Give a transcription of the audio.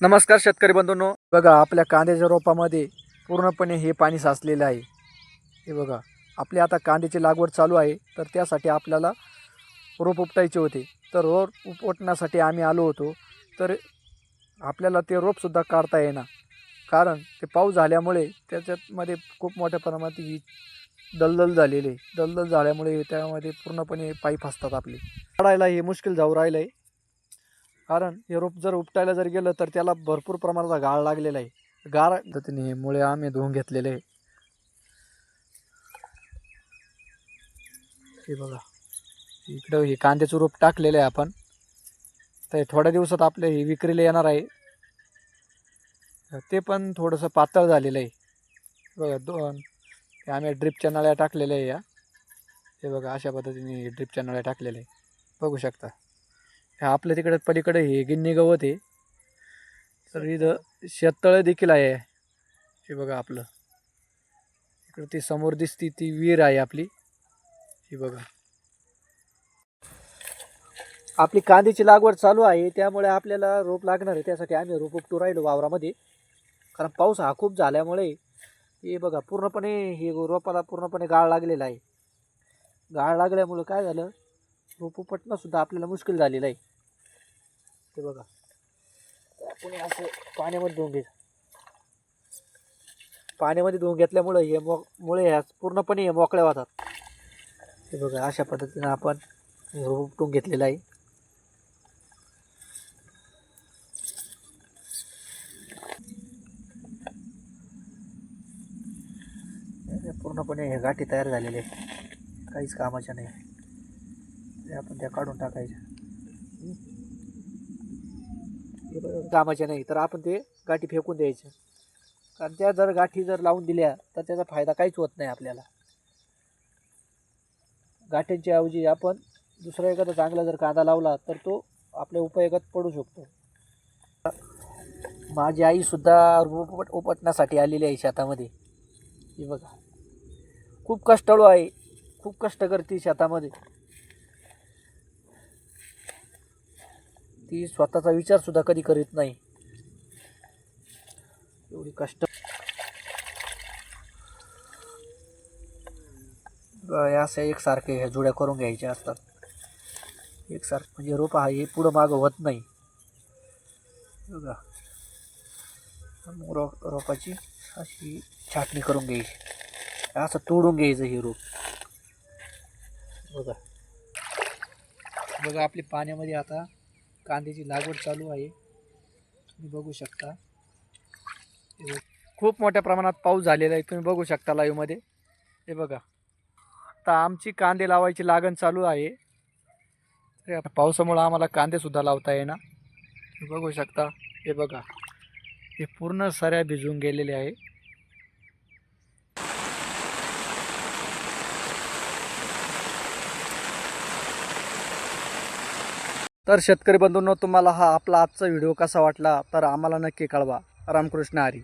नमस्कार शेतकरी बंधूंनो. बघा आपल्या कांद्याच्या रोपामध्ये पूर्णपणे हे पाणी साचलेलं आहे. हे बघा आपली आता कांद्याची लागवड चालू आहे तर त्यासाठी आपल्याला रोप उपटायचे होते. तर रोप उपटण्यासाठी आम्ही आलो होतो तर आपल्याला ते रोपसुद्धा काढता येणार कारण ते पाऊस झाल्यामुळे त्याच्यामध्ये खूप मोठ्या प्रमाणात ही दलदल झालेली आहे. दलदल झाल्यामुळे त्यामध्ये पूर्णपणे पाईप असतात आपले. काढायला हे मुश्किल जाऊ राहिलं आहे कारण हे रोप जर उपटायला जर गेलं तर त्याला भरपूर प्रमाणाचा गाळ लागलेला आहे. गाळ पद्धतीने हे मुळे आम्ही धुवून घेतलेले आहे. हे बघा. इकडं हे कांद्याचं रोप टाकलेलं आहे आपण. तर थोड्या दिवसात आपले हे विक्रीला येणार आहे. ते पण थोडंसं पातळ झालेलं आहे. बघा दोन. हे आम्ही ड्रिपच्या नळ्या टाकलेल्या आहे या. हे बघा अशा पद्धतीने ड्रिपच्या नळ्या टाकलेल्या आहे. बघू शकता. आपल्या तिकडे पलीकडे हे गिन्नी गवत आहे. तर इथं शेततळं देखील आहे. हे बघा आपलं. इकडं ती समोर दिसती ती विहीर आहे आपली. ही बघा. आपली कांद्याची लागवड चालू आहे. त्यामुळे आपल्याला रोप लागणार आहे. त्यासाठी आम्ही रोप उपटू राहिलो वावरामध्ये. कारण पाऊस हा खूप झाल्यामुळे हे बघा पूर्णपणे हे रोपाला पूर्णपणे गाळ लागलेला आहे. गाळ लागल्यामुळं काय झालं? रोप उपटणंसुद्धा आपल्याला मुश्किल झालेलं आहे. ते बघा. आपण असं पाण्यामध्ये धुवून घे पाण्यामध्ये धुवून घेतल्यामुळं हे मो मुळे ह्या पूर्णपणे हे मोकळ्या होतात. हे बघा अशा पद्धतीनं आपण उपटून घेतलेलं आहे. पूर्णपणे हे गाठी तयार झालेले आहेत. काहीच कामाच्या नाही. ते आपण त्या काढून टाकायच्या. कामाच्या नाही तर आपण ते गाठी फेकून द्यायचं. कारण त्या जर गाठी जर लावून दिल्या तर त्याचा फायदा काहीच होत नाही आपल्याला. गाठ्यांच्या ऐवजी आपण दुसरा एखादा चांगला जर कांदा लावला तर तो आपल्या उपयोगात पडू शकतो. माझी आईसुद्धा उपट उपटण्यासाठी आलेली आहे शेतामध्ये. हे बघा. खूप कष्टाळू आहे. खूप कष्ट करते शेतामध्ये. ती स्वतःचा विचारसुद्धा कधी करीत नाही. एवढी कष्ट. या असं एकसारखे ह्या जुड्या करून घ्यायच्या असतात. एकसारखं म्हणजे रोप हा हे पुढं मागं होत नाही. बघा. रो रोपाची अशी छाटणी करून घ्यायची. असं तोडून घ्यायचं हे रोप. बघा. बघा आपली पाण्यामध्ये आता कांद्याची लागवड चालू आहे. तुम्ही बघू शकता. खूप मोठ्या प्रमाणात पाऊस झालेला आहे. तुम्ही बघू शकता लाईव्हमध्ये हे बघा. आता आमची कांदे लावायची लागण चालू आहे. तर आता पावसामुळं आम्हाला कांदेसुद्धा लावता येणार तुम्ही बघू शकता. हे बघा. हे पूर्ण सऱ्या भिजून गेलेले आहे. तर शेतकरी बंधूंनो तुम्हाला हा आपला आजचा व्हिडिओ कसा वाटला तर आम्हाला नक्की कळवा. रामकृष्ण हरी.